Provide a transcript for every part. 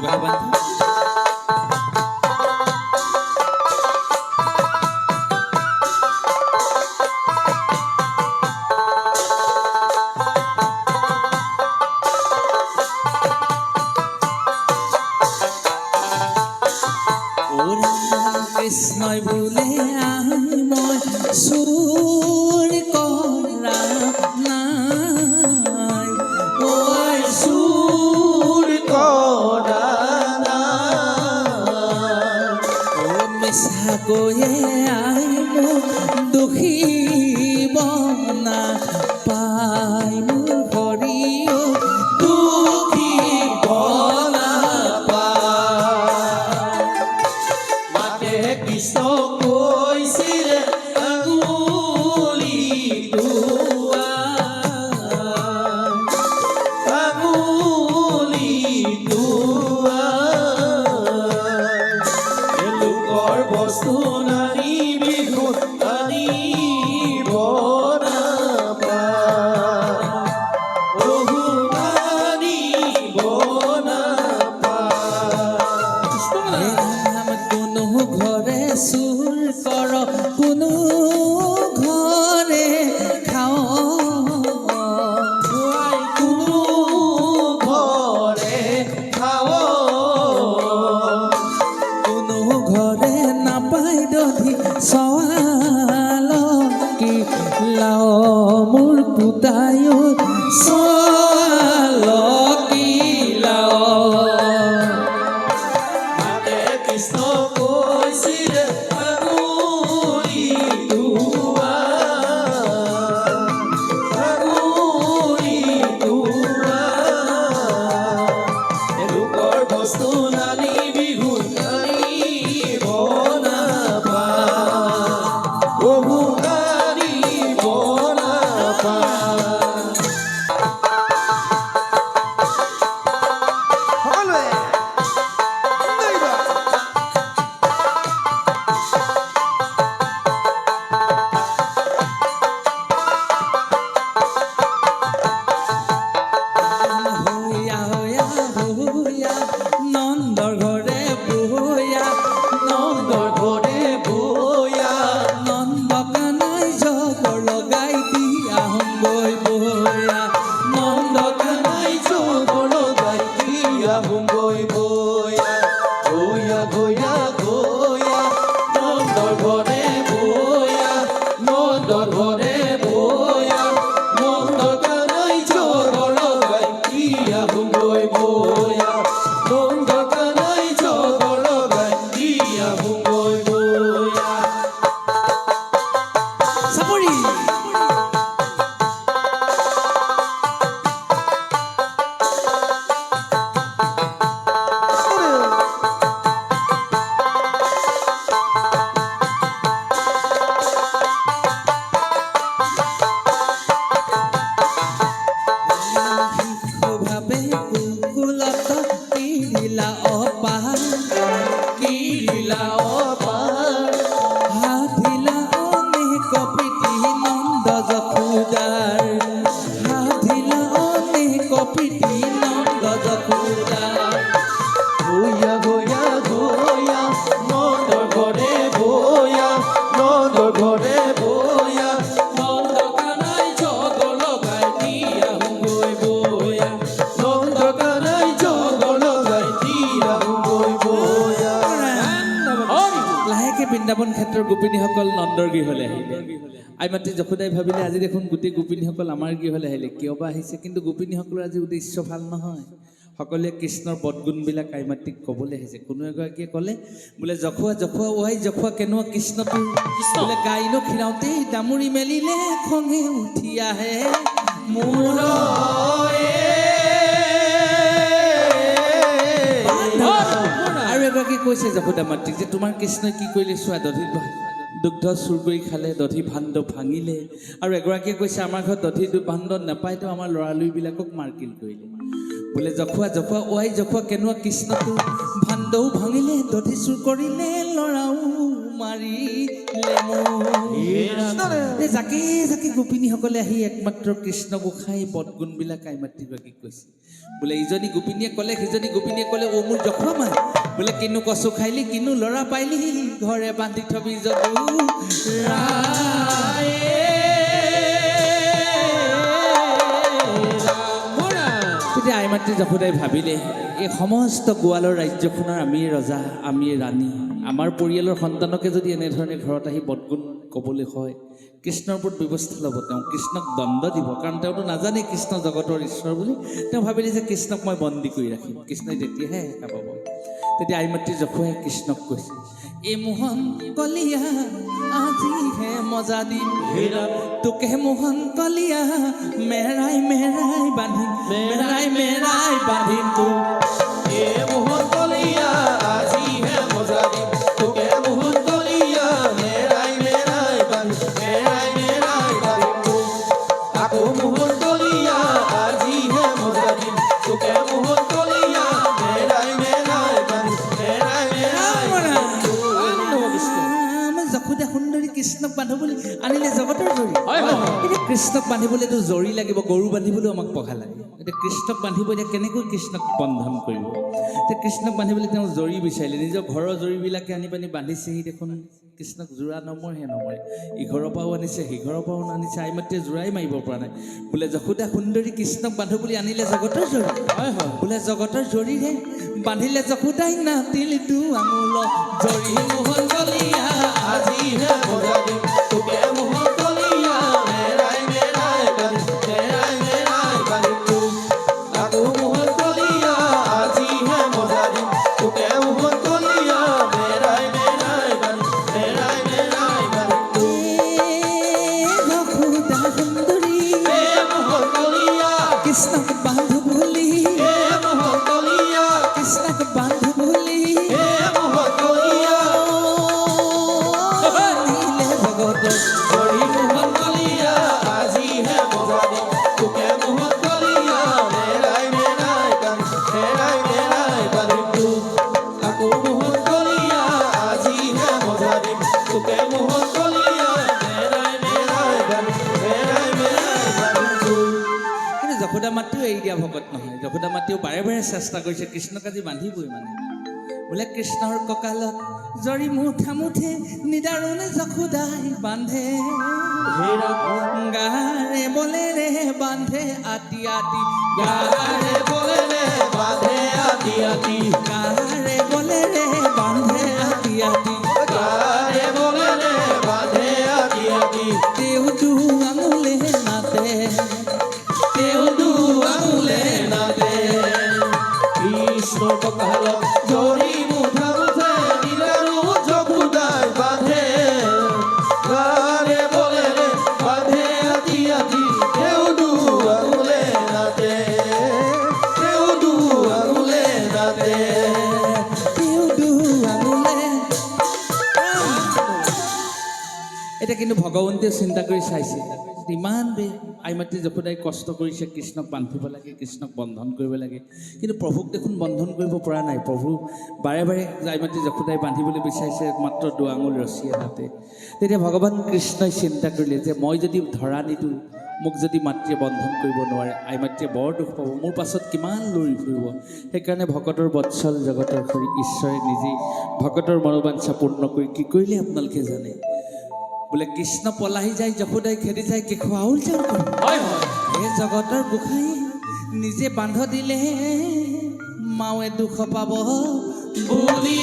ভৰিবা মাতে কৃষ্ণ মোৰ পুতায়ো মিলন গজপুরা বইয়া বইয়া বইয়া নন্দ ঘরে লাহেকে বৃন্দাবন ক্ষেত্ৰৰ গোপিনীসকল নন্দৰ গৃহলৈ আহিলে আইমাতৃ যশোদাই ভাবিলে আজি দেখোন গোটেই গোপিনীসকল আমাৰ গৃহলৈ আহিলে? কিয় বা আহিছে? কিন্তু গোপিনীসকলৰ আজি উদ্দেশ্য ভালো নহয়। সকলোৱে কৃষ্ণৰ বদগুণবিলাক আইমাতৃক ক'বলৈ আহিছে। কোনো এগৰাকীয়ে ক'লে বোলে জখুৱা জখুৱা ৱাই জখুৱা কেনেকুৱা কৃষ্ণটো বোলে গাইনো খীৰাওঁতেই দামুৰি মেলিলে খঙে উঠি আহে। মোৰ আৰু এগৰাকী কৈছে যশোদা মাতৃক যে তোমাৰ কৃষ্ণই কি কৰিলে চোৱা দধি দুগ্ধ চুৰ কৰি খালে দধি ভাণ্ড ভাঙিলে। আৰু এগৰাকীয়ে কৈছে আমাৰ ঘৰত দধি ভাণ্ড নাপায়তো আমাৰ ল'ৰালৰিবিলাকক মাৰকিল কৰিলে। বোলে জখুৱা জখুৱা ৱাই জখুৱা কেনেকুৱা কৃষ্ণটো? ভাণ্ডও ভাঙিলে দধি চুৰ কৰিলে ল'ৰাও মাৰিলে জাকে জাকে গোপিনীসকলে আহি একমাত্ৰ কৃষ্ণ গোসাঁই পদগুণবিলাক আইমাতৃগৰাকীক কৈছে। বোলে ইজনী গোপিনীয়ে ক'লে সিজনী গোপিনীয়ে ক'লে অ' মোৰ জখুৱা মাই বোলে কিনো কচু খাইলি কিনো ল'ৰা পাইলি ঘৰে বান্ধি থবি যদু তেতিয়া আইমাতৃ যশোদাই ভাবিলে এই সমস্ত গোৱালৰ ৰাজ্যখনৰ আমিয়ে ৰজা আমিয়ে ৰাণী। আমাৰ পৰিয়ালৰ সন্তানকে যদি এনেধৰণে ঘৰত আহি বদগুণ ক'বলৈ হয় কৃষ্ণৰ ওপৰত ব্যৱস্থা ল'ব তেওঁ কৃষ্ণক দণ্ড দিব কাৰণ তেওঁতো নাজানে কৃষ্ণ জগতৰ ঈশ্বৰ বুলি। তেওঁ ভাবিলে যে কৃষ্ণক মই বন্দী কৰি ৰাখিম। কৃষ্ণই তেতিয়াহে দেখা পাব। তেতিয়া আইমাতৃ যশোৱাই কৃষ্ণক কৈছে এই মোহন কলিয়া আজিহে মজা দিম। তোকে মোহন কলিয়া মেৰাই মেৰাই বান্ধিম মেৰাই মেৰাই বান্ধিম তোক। কৃষ্ণক বান্ধিবলৈতো জৰি লাগিব গৰু বান্ধিবলৈও আমাক পঘা লাগে। এতিয়া কৃষ্ণক বান্ধিব এতিয়া কেনেকৈ কৃষ্ণক বন্ধন কৰিব? এতিয়া কৃষ্ণক বান্ধিবলৈ তেওঁ জৰি বিচাৰিলে নিজৰ ঘৰৰ জৰিবিলাকে আনি পানি বান্ধিছেহি দেখোন। কৃষ্ণক যোৰা নমৰহে নমৰে। ইঘৰৰ পৰাও আনিছে সিঘৰৰ পৰাও আনিছে আইমাতৃয়ে জোৰাই মাৰিব পৰা নাই। বোলে যশোদা সুন্দৰী কৃষ্ণক বান্ধো বুলি আনিলে জগতৰ জৰি। হয় হয়। বোলে জগতৰ জৰিৰে বান্ধিলে যশোদাই নাতিল দু আঙুল। জৰি মোহন কলিয়া যশোদা মাতৃও এৰি দিয়া ভকত নহয়। যশোদা মাতৃও বাৰে বাৰে চেষ্টা কৰিছে কৃষ্ণক আজি বান্ধিবই মানে। বোলে কৃষ্ণৰ কঁকালত জৰি মুঠা মুঠে নিদাৰুণে যশোদাই বান্ধে। গাৰে বলেৰে বান্ধে আতি আতি। গাৰে বলেৰে বান্ধে আতি আতি। গাৰে বলেৰে এতিয়া কিন্তু ভগৱন্তীয়ে চিন্তা কৰি চাইছে। ইমান বে আইমাতৃ যশোদাই কষ্ট কৰিছে কৃষ্ণক বান্ধিব লাগে, কৃষ্ণক বন্ধন কৰিব লাগে। কিন্তু প্ৰভুক দেখোন বন্ধন কৰিব পৰা নাই। প্ৰভু বাৰে বাৰে আইমাতৃ যশোদাই বান্ধিবলৈ বিচাৰিছে মাত্ৰ দুআঙুল ৰছী এটাতে। তেতিয়া ভগৱান কৃষ্ণই চিন্তা কৰিলে যে মই যদি ধৰা নিদিওঁ, মোক যদি মাতৃয়ে বন্ধন কৰিব নোৱাৰে আইমাতৃয়ে বৰ দুখ পাব, মোৰ পাছত কিমান লৰি ফুৰিব সেইকাৰণে ভকতৰ বৎসল জগতৰ সৰি ঈশ্বৰে নিজেই ভকতৰ মনোবাঞ্ছা পূৰ্ণ কৰি কি কৰিলে আপোনালোকে জানে? বোলে কৃষ্ণ পলাহি যায় যশোদাই খেদি যায় কেশু হে জগতৰ গোসাঁই নিজে বান্ধ দিলেহে মাৱে দুখ পাব। বুলি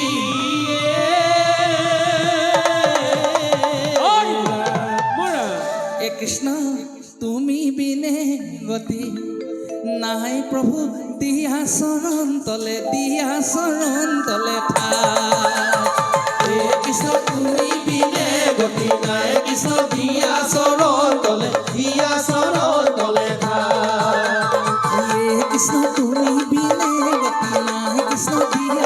এ। কৃষ্ণ তুমি বিনে গতি নাই প্ৰভু দিয়া চৰণ তলে দিয়া চৰণ তলে থা কৃষ্ণ তুমি নদী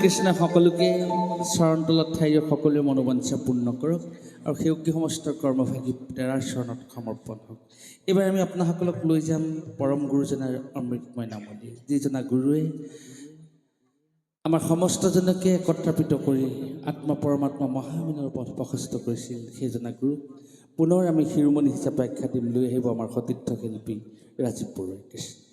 কৃষ্ণে সকলোকে চৰণ তলত ঠাই সকলোৱে মনোবাঞ্চা পূৰ্ণ কৰক আৰু সেউকী সমস্ত কৰ্মভাগী তেৰাৰ চৰণত সমৰ্পণ হওক। এইবাৰ আমি আপোনাসকলক লৈ যাম পৰম গুৰুজনাৰ অমৃতময় নামনি যিজনা গুৰুৱে আমাৰ সমস্তজনকে একত্ৰাপিত কৰি আত্মা পৰমাত্মা মহামীনৰ পথ প্ৰশস্ত কৰিছিল সেইজনা গুৰুক পুনৰ আমি শিৰোমণি হিচাপে আখ্যা দিম লৈ আহিব আমাৰ সতীৰ্থ শিল্পী ৰাজীৱ বৰুৱা কৃষ্ণ